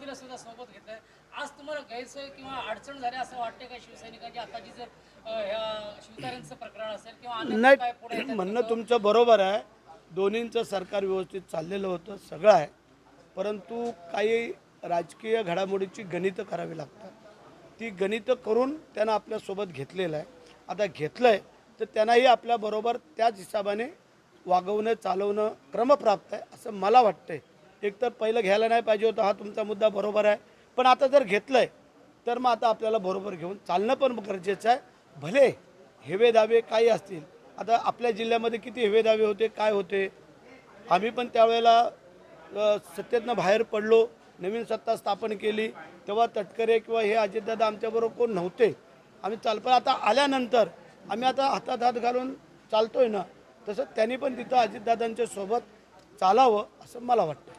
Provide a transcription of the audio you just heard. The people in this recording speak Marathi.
राष्ट्रवादीला सुद्धा सोबत घेतलंय. आज तुम्हाला गैरसोय किंवा अडचण झाली असं वाटतंय का शिवसैनिकांची? आताची जर ह्या प्रकरण असेल किंवा अन्य काय पुढे नाही म्हणणं तुमचं बरोबर आहे. दोन्हींचं सरकार व्यवस्थित चाललेलं होतं सगळं आहे. परंतु काही राजकीय घडामोडीची गणितं करावी लागतात. ती गणितं करून त्यानं आपल्यासोबत घेतलेलं आहे. आता घेतलं आहे तर त्यांनाही आपल्याबरोबर त्याच हिशोबाने वागवणं चालवणं क्रमप्राप्त आहे असं मला वाटतंय. एकतर पहिलं घ्यायला नाही पाहिजे होतं हा तुमचा मुद्दा बरोबर आहे. पण आता जर घेतलं आहे तर मग आता आपल्याला बरोबर घेऊन चालणं पण गरजेचं आहे. भले हेवे दावे काही असतील. आता आपल्या जिल्ह्यामध्ये किती हेवे दावे होते काय होते? आम्ही पण त्यावेळेला सत्तेतनं बाहेर पडलो नवीन सत्ता स्थापन केली तेव्हा तटकरे किंवा हे अजितदादा आमच्याबरोबर कोण नव्हते. आम्ही चाल पण आता आल्यानंतर आम्ही आता हातात हात घालून चालतोय ना. तसं त्यांनी पण तिथं अजितदादांच्या सोबत चालावं असं मला वाटतं.